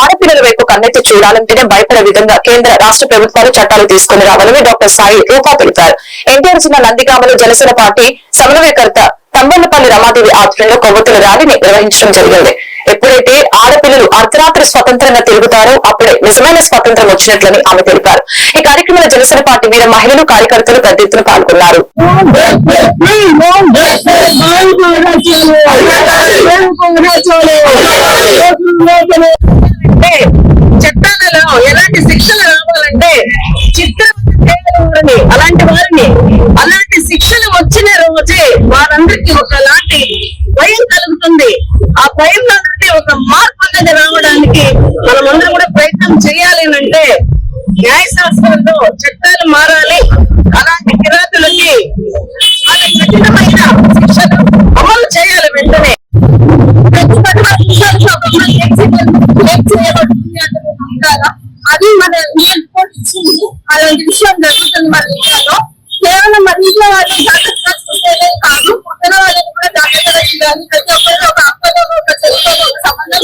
ఆడపిల్లల వైపు కన్నెత్తి చూడాలంటేనే భయపడే విధంగా కేంద్ర రాష్ట్ర ప్రభుత్వాలు చట్టాలు తీసుకుని రావాలని డాక్టర్ సాయి రూపా తెలిపారు ఎన్టీఆర్ జిల్లా నందిగామలో జనసేన పార్టీ సమన్వయకర్త తంబళ్ళపల్లి రమాదేవి ఆధ్వర్యంలో కొవ్వొత్తుల ర్యాలీని నిర్వహించడం జరిగింది ఎప్పుడైతే ఆడపిల్లలు అర్ధరాత్రి స్వతంత్రంగా తిరుగుతారో అప్పుడే నిజమైన స్వతంత్రం వచ్చినట్లని ఆమె తెలిపారు ఈ కార్యక్రమంలో జనసేన పార్టీ వీర మహిళలు కార్యకర్తలు పెద్ద ఎత్తున పాల్గొన్నారు అలాంటి శిక్షలు వచ్చిన రోజే వారందరికీ ఒకలాంటి భయం కలుగుతుంది. ఆ భయంలో నుండి ఒక మార్పు అనేది రావడానికి మనమందరం కూడా ప్రయత్నం చేయాలి అని అంటే న్యాయశాస్త్రంలో చట్టాలు మారాలి. అలాంటి కిరాతులకి వాళ్ళ కఠినమైన శిక్షలు అమలు చేయాలి వెంటనే. అది మన అలాంటి విషయం జరుగుతుంది మరి. ప్రతి ఒక్కరు ఒక అక్కలో ఒక చెల్లిలో ఒక సంబంధం